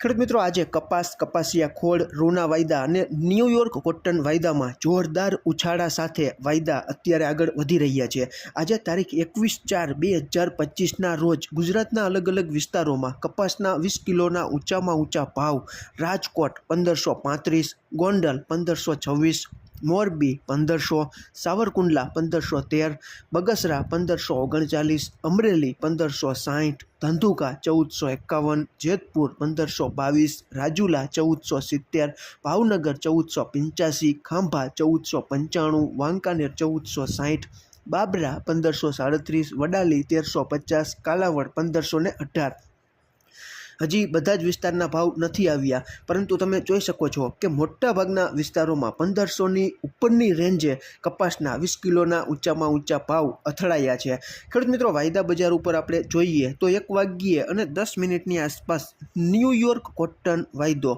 ખેડૂત મિત્રો, આજે કપાસ, કપાસિયા, ખોળ, રૂના વાયદા અને ન્યૂયોર્ક કોટન વાયદામાં જોરદાર ઉછાળા સાથે વાયદા અત્યારે આગળ વધી રહ્યા છે. આજે તારીખ એકવીસ ચાર બે હજાર પચીસના રોજ ગુજરાતના અલગ અલગ વિસ્તારોમાં કપાસના વીસ કિલોના ઊંચામાં ઊંચા ભાવ રાજકોટ પંદરસો પાંત્રીસ, ગોંડલ પંદરસો છવ્વીસ મોરબી પંદરસો, સાવરકુંડલા પંદરસો તેર, બગસરા પંદરસો ઓગણચાલીસ, અમરેલી પંદરસો સાહીઠ, ધંધુકા ચૌદસો એકાવન, જેતપુર પંદરસો બાવીસ, રાજુલા ચૌદસો સિત્તેર, ભાવનગર ચૌદસો પંચ્યાસી, ખાંભા ચૌદસો પંચાણું, વાંકાનેર ચૌદસો સાહીઠ, બાબરા પંદરસો સાડત્રીસ, વડાલી તેરસો પચાસ, કાલાવડ પંદરસો ને અઢાર. હજી બધા જ વિસ્તારના ભાવ નથી આવ્યા. પરંતુ તમે જોઈ શકો છો કે મોટા ભાગના વિસ્તારોમાં પંદરસોની ઉપરની રેન્જે કપાસના વીસ કિલોના ઊંચામાં ઊંચા ભાવ અથડાયા છે. ખેડૂત મિત્રો, વાયદા બજાર ઉપર આપણે જોઈએ તો એક વાગ્યે અને દસ મિનિટની આસપાસ ન્યૂયોર્ક કોટન વાયદો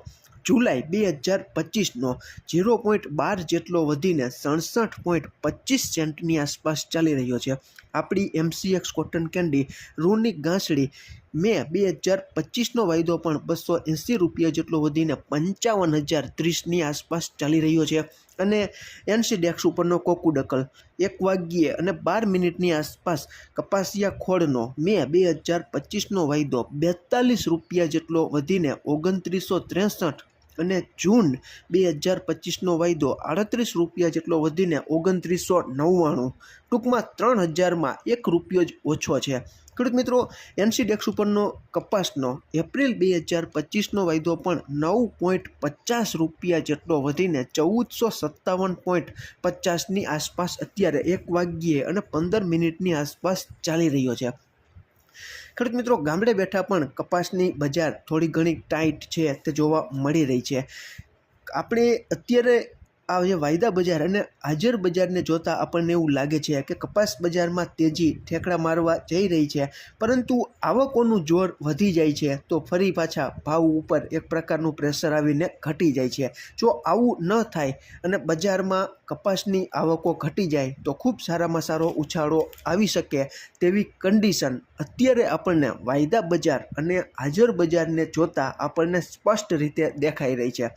જુલાઈ બે હજાર પચીસનો ઝીરો પોઈન્ટ બાર જેટલો વધીને સડસઠ પોઈન્ટ પચીસ સેન્ટની આસપાસ ચાલી રહ્યો છે. આપણી એમસીએક્સ કોટન કેન્ડી, રૂની ગાંસડી મે બે હજાર પચીસનો વાયદો પણ બસો એંસી રૂપિયા જેટલો વધીને પંચાવન હજાર ત્રીસની આસપાસ ચાલી રહ્યો છે. અને એનસી ડેક્સ ઉપરનો કોકુડકલ એક વાગ્યે અને બાર મિનિટની આસપાસ કપાસિયા ખોળનો મે બે હજાર પચીસનો વાયદો બેતાલીસ રૂપિયા જેટલો વધીને ઓગણત્રીસો ત્રેસઠ અને જૂન બે હજાર પચીસનો વાયદો આડત્રીસ રૂપિયા જેટલો વધીને ઓગણત્રીસો નવ્વાણું. ટૂંકમાં ત્રણ હજારમાં એક રૂપિયો જ ઓછો છે. ખેડૂત મિત્રો એનસીડેક્સ ઉપરનો કપાસનો એપ્રિલ બે હજાર પચીસનો વાયદો પણ નવ પોઈન્ટ પચાસ રૂપિયા જેટલો વધીને ચૌદસો સત્તાવન પોઈન્ટ પચાસની આસપાસ અત્યારે એક વાગ્યે અને પંદર મિનિટની આસપાસ ચાલી રહ્યો છે. ખેડૂત મિત્રો, ગામડે બેઠા પણ કપાસની બજાર થોડી ઘણી ટાઈટ છે, તે જોવા મળી રહી છે. આપણે અત્યારે આ જે વાયદા બજાર અને હાજર બજારને જોતાં આપણને એવું લાગે છે કે કપાસ બજારમાં તેજી ઠેકડા મારવા જઈ રહી છે, પરંતુ આવકોનું જોર વધી જાય છે, તો ફરી પાછા ભાવ ઉપર એક પ્રકારનું પ્રેશર આવીને ઘટી જાય છે. જો આવું ન થાય અને બજારમાં કપાસની આવકો ઘટી જાય તો ખૂબ સારામાં સારો ઉછાળો આવી શકે તેવી કન્ડિશન અત્યારે આપણને વાયદા બજાર અને હાજર બજારને જોતાં આપણને સ્પષ્ટ રીતે દેખાઈ રહી છે.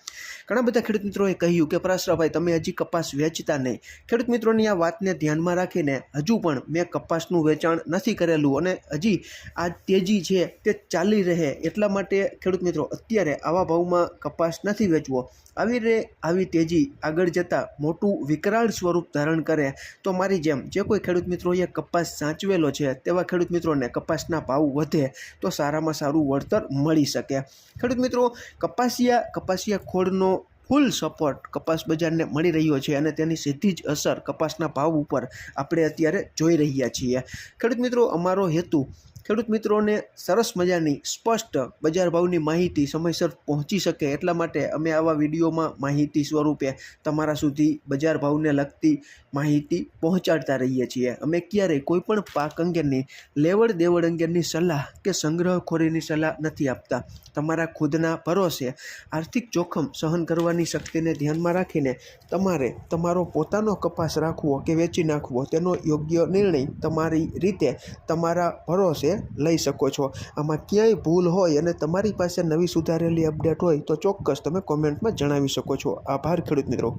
ઘણા બધા ખેડૂત મિત્રોએ કહ્યું કે પરાશરાભાઈ તમે હજી કપાસ વેચતા નહીં. ખેડૂત મિત્રોની આ વાતને ધ્યાનમાં રાખીને હજુ પણ મેં કપાસનું વેચાણ નથી કરેલું અને હજી આ તેજી છે તે ચાલી રહે એટલા માટે ખેડૂત મિત્રો અત્યારે આવા ભાવમાં કપાસ નથી વેચવો. આવી રે, આવી તેજી આગળ જતાં મોટું વિકરાળ સ્વરૂપ ધારણ કરે, તો મારી જેમ જે કોઈ ખેડૂત મિત્રોએ કપાસ સાચવેલો છે, તેવા ખેડૂત મિત્રોને કપાસના ભાવ વધે, તો સારામાં સારું વળતર મળી શકે. ખેડૂત મિત્રો, કપાસિયા કપાસિયા ખોળનો ફૂલ સપોર્ટ કપાસ બજારને મળી રહ્યો છે અને તેની સીધી જ અસર કપાસના ભાવ ઉપર આપણે અત્યારે જોઈ રહ્યા છીએ. ખેડૂત મિત્રો, અમારો હેતુ ખેડૂત મિત્રોને સરસ મજાની સ્પષ્ટ બજાર ભાવની માહિતી સમયસર પહોંચી શકે એટલા માટે અમે આવા વિડીયોમાં માહિતી સ્વરૂપે તમારા સુધી બજાર ભાવને લગતી માહિતી પહોંચાડતા રહીએ છીએ. અમે ક્યારેય કોઈપણ પાક અંગેની, લેવડ દેવડ અંગેની સલાહ કે સંગ્રહખોરીની સલાહ નથી આપતા. તમારા ખુદના ભરોસે આર્થિક જોખમ સહન કરવાની શક્તિને ધ્યાનમાં રાખીને તમારે તમારો પોતાનો કપાસ રાખવો કે વેચી નાખવો તેનો યોગ્ય નિર્ણય તમારી રીતે તમારા ભરોસે લઈ શકો છો. આમાં ક્યાંય ભૂલ હોય અને તમારી પાસે નવી સુધારેલી અપડેટ હોય તો ચોક્કસ તમે કોમેન્ટમાં જણાવી શકો છો. આભાર ખેડૂત મિત્રો.